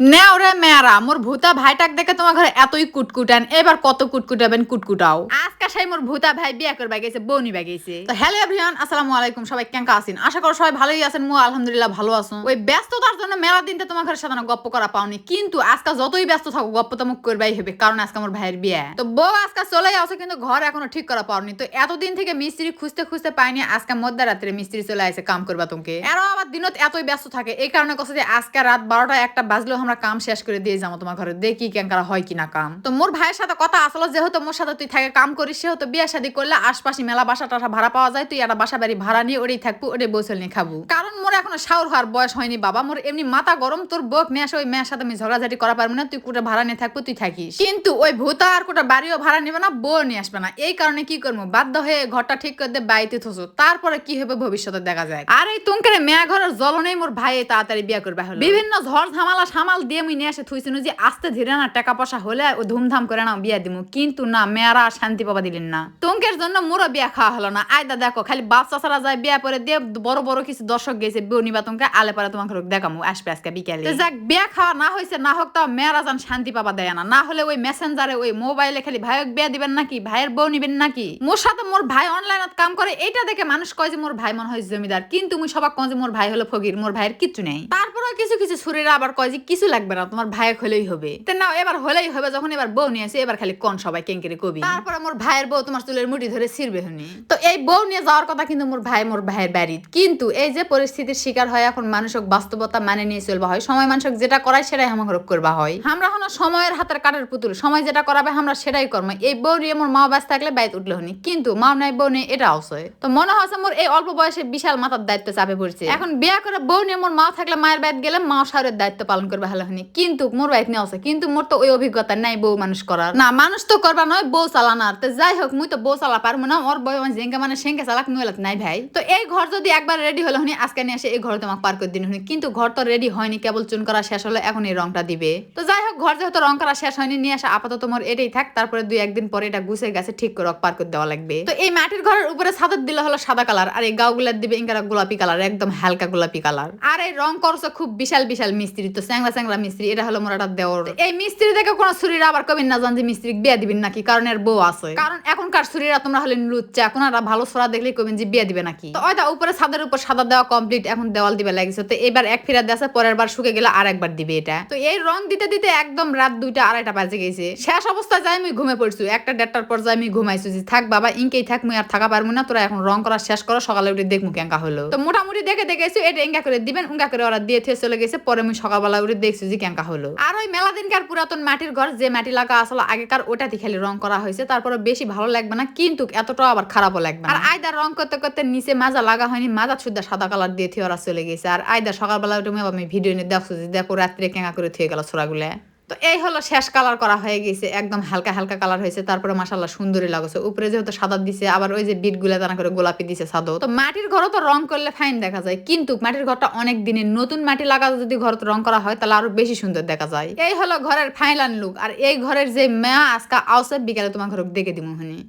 নেও রে মেয়ারা মোর ভূতা ভাইটাক দেখে তোমার ঘরে এতই কুটকুটান এবার কত কুটকুটাবেন কুটকুটাও। আজকে সেই মোর ভূতা ভাই বিয়া করবা গেছে বউ নিবা গেছে। তো হ্যালো এভরিওয়ান আসসালামু আলাইকুম সবাই আছেন? আশা করো সবাই ভালোই আছেন মু আলহামদুলিল্লাহ ভালো আছো। ওই ব্যস্ততার জন্য মেলা দিনটা তোমার ঘরে সাধারণ গপ্প করা পাওনি কিন্তু আজকে যতই ব্যস্ত থাকো গপ্প তো মুখ করবাই হবে কারণ আজকে আমার ভাইয়ের বিয়া। তো বউ আজকে চলে আসো কিন্তু ঘর এখনও ঠিক করা পাওনি তো এতদিন থেকে মিস্ত্রি খুঁজতে খুঁজতে পাইনি আজকে মধ্যরাত্রে মিস্ত্রি চলে আসে কাম করবা তোমাকে। এরাও আবার দিনত এতই ব্যস্ত থাকে এই কারণে কথা যে আজকে রাত বারোটা একটা বাজলেও আমরা কাম শেষ করে দিয়ে যাব তোমার ঘরে। দেখি কেঙ্কারা হয় কিনা কাম। তো মোর ভাইয়ের সাথে কথা আসলো যেহেতু মোর সাথে তুই থাকে কাম করিস সেহেতু বিয়ে শাদি করলে আশপাশে মেলা বাসা টাসা ভাড়া পাওয়া যায় তুই একটা বাসা বাড়ি ভাড়া নিয়ে ওটাই থাকব ওটাই বসে নিয়ে খাব। কারণ মোর এখনও শাওর হওয়ার বয়স হয়নি বাবা মোর এমনি মাথা গরম তোর বক নিয়ে আসে ওই মেয়ের সাথে আমি ঝগড়াঝাটি করা পারব না তুই কোটা ভাড়া নিয়ে থাকব তুই থাকিস। কিন্তু ওই ভূতা আর কোটা বাড়িও ভাড়া নেবে না বউ নিয়ে আসবে না। এই কারণে কি করব বাধ্য হয়ে ঘরটা ঠিক করে দিয়ে বাড়িতে থসো তারপরে কি হবে ভবিষ্যতে দেখা যায় আর এই তুমকে মেয়া ঘরের জলনেই মোর ভাই তাড়াতাড়ি বিয়ে করবে। বিভিন্ন ঝড় ঝামালা সামাল দিয়ে মুই নিয়ে আসে থুইছিল যে আস্তে ধীরে না টাকা পয়সা হলে ও ধুমধাম করে না বিয়া দিমু। কিন্তু না, মেয়ারা শান্তি পাবা দিলেন না। তুমকের জন্য মোরও বিয়া খাওয়া হলো না। আয়দা দেখো, খালি বাচ্চা ছাড়া যায় বিয়া পরে দিয়ে বড় বড় কিছু দর্শক গেছে, বউ নিবা তোমাকে, আলে পরে তোমাকে দেখামু, আসবে আজকে বিকেলে। যাক, বিয়া খাওয়া না হয়েছে না হোক তাও মেয়েরা যান শান্তি পাবা দেয় না। না হলে ওই মেসেঞ্জারে, ওই মোবাইলে খালি ভাইক বিয়া দিবেন নাকি, ভাইয়ের বউ নিবেন নাকি? মোর সাথে মোর ভাই অনলাইনত কাম করে, এইটা দেখে মানুষ কয় যে মোর ভাই মনে হয় জমিদার। কিন্তু মুই সবাক কয় যে মোর ভাই হলো ফকির, মোর ভাইয়ের কিচ্ছু নেই। তারপরেও কিছু কিছু সুরেরা আবার কয় যে কিছু লাগবে না তোমার ভাইয়ের হলেই হবে। তো না এবার হলেই হবে যখন এবার বউ নিয়ে আসে এবার খালি কোন সবাই কেঙ্কেরে কবি? তারপরে মোর ভাইয়ের বউ তোমার চুলের মুঠি ধরে ছিড়বে হনি। তো এই বউ নিয়ে যাওয়ার কথা কিন্তু মোর ভাই মোর ভাইয়ের বাড়ির কিন্তু এই যে পরিস্থিতির শিকার হয় এখন মানুষক বাস্তবতা মানে নিয়ে চলবা হয় সময় মানুষক যেটা করায় সেটাই আমার করবা হয়। আমরা হলো সময়ের হাতের কাঠের পুতুল সময় যেটা করাবে আমরা সেটাই করব এই বউ নিয়ে মোর মা বাস থাকলে বাইত উঠলে হনি। কিন্তু মা নাই বউ নেই এটা অবশ্যই তো মনে হচ্ছে মোর এই অল্প বয়সে বিশাল মাথার দায়িত্ব চাপে পড়ছে। এখন বিয়া করে বউ নিয়ে মোর মা থাকলে মায়ের বাইত গেলে মা সারের দায়িত্ব পালন করবে ভালো হনি। কিন্তু মোর বাইত নিয়ে আছে, কিন্তু মোর তো ওই অভিজ্ঞতা নাই বউ মানুষ করার। না, মানুষ তো করবা নয়, বউ চালানার তো যাই হোক, মুই তো বউ চালা পারব না, ওর বউ জেঙ্গা মানে সেঙ্গা চালাক মুয়েলাত নাই ভাই। তো এই ঘর যদি একবার রেডি হলো হনি, আজকে নিয়ে এসে এই ঘর তোমাকে পার করে দিন হনি। কিন্তু ঘর তো রেডি হয়নি, কেবল চুন করা শেষ হলো, এখন এই রংটা দিবে। তো যাই ঘর যেহেতু রং করা শেষ হয়নি, নিয়ে আসা আপাতত মোর এটাই থাক, তারপরে দুই একদিন পরে এটা গুছে গেছে, ঠিক করে পার করে দেওয়া লাগবে। তো এই মাটির ঘরের উপরে সাদর দিলে হলো সাদা কালার, আর এই গাউগুলার দিবে ইঙ্গারা গোলাপি কালার, একদম হালকা গোলাপি কালার। আর এই রং করছে খুব বিশাল বিশাল মিস্ত্রি, তো স্যাংরা স্যাংরা মিস্ত্রি, এটা হলো মোর একটা দেওয়ার এই মিস্ত্রি দেখে কোনো ছুরিরা আবার কবিন না জান যে মিস্ত্রি বিয়া দিবেন নাকি? কারণ এর বউ আছে। কারণ এখনকার ছুরিরা তোমরা হলে লুচ্চা, এখন আর ভালো ছড়া দেখলে কবিন যে বিয়া দিবে নাকি? তো ওইটা উপরে ছাদের উপর সাদা দেওয়া কমপ্লিট এখন দেওয়াল দিবে লাগিছে। তো এবার এক ফিরা দেশে পরের বার শুকে গেলে আর একবার দিবে এটা। তো এই রং দিতে দিতে একদম রাত দুইটা, আড়াইটা বাজে গেছে। শেষ অবস্থায় যাই আমি ঘুমে পড়ছি। একটা দেড়টার পর যাই আমি ঘুমাইছি যে, থাক বাবা ইনকেই থাক, মুই আর থাকা পারব না। তোরা এখন রং করা শেষ করো, সকালে উঠে দেখমু কেঙ্কা হলো। তো মোটামুটি দেখে দেখেছি এটা এঙ্গা করে দিবেন, উঙ্গা করে ওরা দিয়ে চলে গেছে। পরে আমি সকালবেলা উঠে দেখছি যে কেঙ্কা হলো। আর ওই মেলা দিনকার পুরাতন মাটির ঘর, যে মাটি লাগা আসলে আগেকার ওটাতে খালি রং করা হয়েছে। তারপরে বেশি ভালো লাগবে না, কিন্তু এতটাও আবার খারাপও লাগবে আর আয়দার রং করতে করতে নিচে মাজা লাগা হয়নি, মাজা শুদ্ধা সাদা কালার দিয়ে থিয়ে ওরা চলে গেছে। আর আয়দা সকালবেলা উঠে আমি ভিডিও নিয়ে দেখছি যে, দেখো, রাত্রে কেঙ্গা করে থিয়ে গেল ছোড়াগুলা। তো এই হলো শেষ কালার করা হয়ে গেছে, একদম হালকা হালকা কালার হয়েছে, তারপরে মাসাল্লাহ সুন্দরই লাগছে। উপরে যেহেতু সাদা দিছে, আবার ওই যে বিট দানা করে গোলাপি দিছে সাদা তো মাটির ঘরও তো রং করলে ফাইন দেখা যায়, কিন্তু মাটির ঘরটা অনেক দিনের নতুন মাটি লাগাতে যদি ঘর রং করা হয়, তাহলে আরও বেশি সুন্দর দেখা যায়। এই হলো ঘরের ফাইনাল লুক আর এই ঘরের যে মেয়া আজকা আউসে বিকালে তোমার ঘর দেখে দিব হনি।